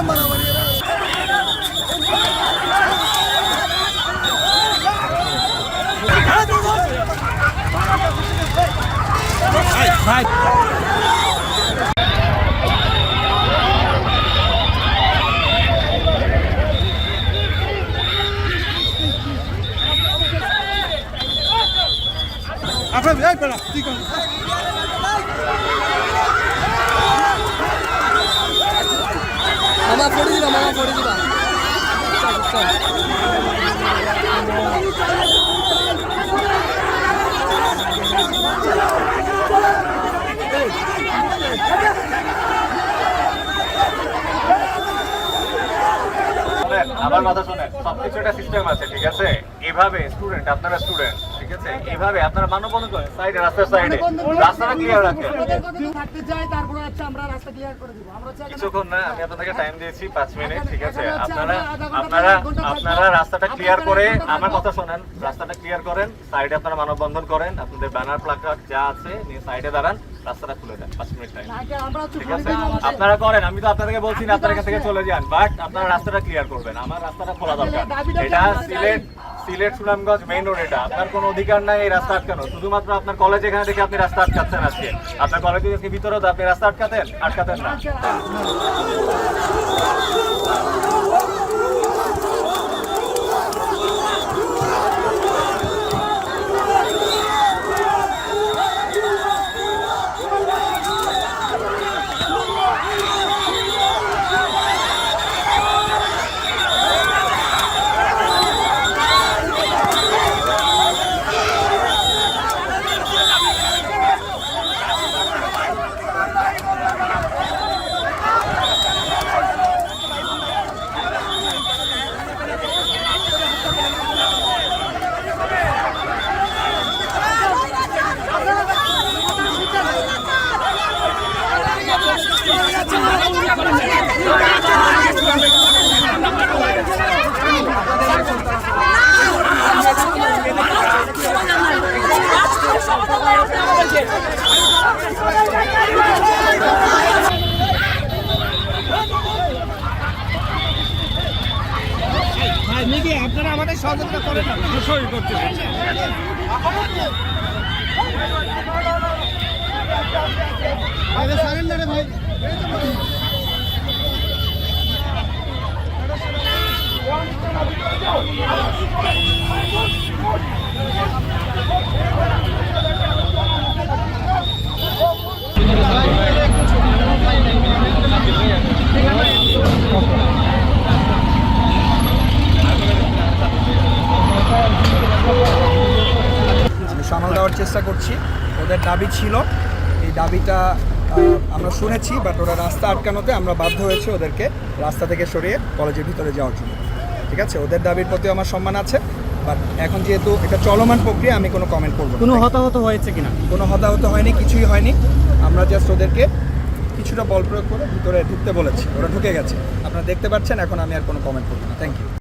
এরা। আপনার এই পেলা শোনেন, আমার কথা শোনেন সবকিছু একটা সিস্টেম আছে ঠিক আছে? এভাবে স্টুডেন্ট আপনারা স্টুডেন্ট ঠিক আছে? এভাবে আপনারা মানববন্ধন করেন সাইডে রাস্তার সাইডে। রাস্তাটা ক্লিয়ার রাখেন। থাকতে চাই তারপরে হচ্ছে আমরা রাস্তা ক্লিয়ার করে দিব। আমরা কিছুক্ষণ না আমি আপনাদেরকে টাইম দিয়েছি পাঁচ মিনিট ঠিক আছে? আপনারা আপনারা আপনারা রাস্তাটা ক্লিয়ার করে আমার কথা শোনেন রাস্তাটা ক্লিয়ার করেন সাইডে আপনারা মানববন্ধন করেন আপনাদের ব্যানার প্লাকার্ড যা আছে নিয়ে সাইডে দাঁড়ান রাস্তাটা খুলে দেন পাঁচ মিনিট টাইম ঠিক আছে? আপনারা করেন আমি তো আপনাদেরকে বলছি না আপনারা এখান থেকে চলে যান বাট আপনারা রাস্তাটা ক্লিয়ার করবেন আমার রাস্তাটা খোলা দরকার। এটা সিলেট সিলেট সুনামগঞ্জ মেইন রোড এটা আপনার কোনো অধিকার নাই এই রাস্তা আটকানো শুধুমাত্র আপনার কলেজ এখানে দেখে আপনি রাস্তা আটকাচ্ছেন আজকে। আপনার কলেজের ভিতরেও তো আপনি রাস্তা আটকাতেন? আটকাতেন না। আপনারা আমাদের সহযোগিতা করেন অবশ্যই করতে সারেন্ডারে ভাই। সামাল দেওয়ার চেষ্টা করছি। ওদের দাবি ছিল। এই দাবিটা আমরা শুনেছি বাট ওরা রাস্তা আটকানোতে আমরা বাধ্য হয়েছি ওদেরকে রাস্তা থেকে সরিয়ে কলেজের ভিতরে যাওয়ার জন্য। ঠিক আছে? ওদের দাবির প্রতি আমার সম্মান আছে বাট এখন যেহেতু এটা চলমান প্রক্রিয়া আমি কোনো কমেন্ট করব কোনো হতাহত হয়েছে কিনা? কোনো হতাহত হয়নি কিছুই হয়নি। আমরা জাস্ট ওদেরকে কিছুটা বল প্রয়োগ করে ভিতরে ঢুকতে বলেছি। ওরা ঢুকে গেছে। আপনারা দেখতে পাচ্ছেন এখন আমি আর কোনো কমেন্ট করব না। Thank you